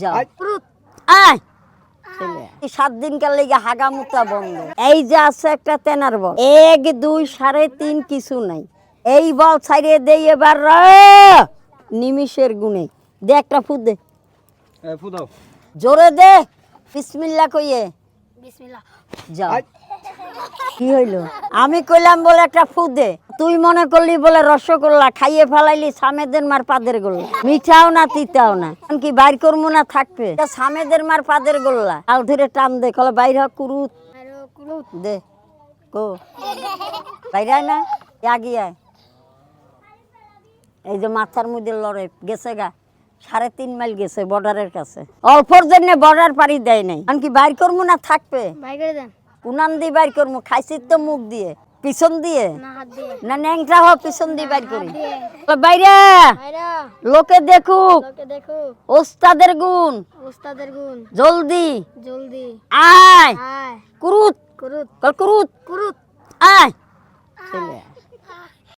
যাও। আয়। সাত দিন কাল লেগে হাগামুতা বন্ধ। এই যে আছে একটা তেনার বল। এক দুই সাড়ে তিন কিছু নাই। এই বল ছাইড়ে দেই এবার র। নিমিষের গুণে। দে একটা ফুদ দে। ফুদাও জোরে দে। বিসমিল্লা কইয়ে। বিসমিল্লাহ। যাও। কি হইল? আমি কইলাম বলে একটা ফু দে। তুই মনে করলি বলে রসগোল্লা খাইয়ে ফেলাইলি সামেদের মার পাদের গোল্লা। মিঠাও না তিতাও না। কি বাইর করব না থাকবে? সামেদের মার পাদের গোল্লা। আল ধরে টান দে কলে বাইর হ কুরুত। দে কো। বাইরে না আগিয়ে আয়। এই যে মাথার মধ্যে লড়ে গেছে গা। সাড়ে তিন মাইল গেছে বর্ডারের কাছে। অল্পর জন্য বর্ডার পাড়ি দেয় নাই। কি বাইর করব না থাকবে? কুনান দিয়ে বাইর করব খাইছি তো মুখ দিয়ে। পিছন দিয়ে? না ন্যাংটা হ পিছন দিয়ে বাইর করি। বাইরে? লোকে দেখুক। ওস্তাদের গুণ। ওস্তাদের গুণ। জলদি। জলদি। আয়। আয়। কুরুত। কুরুত। কল কুরুত। কুরুত। আয়। চলে আয়।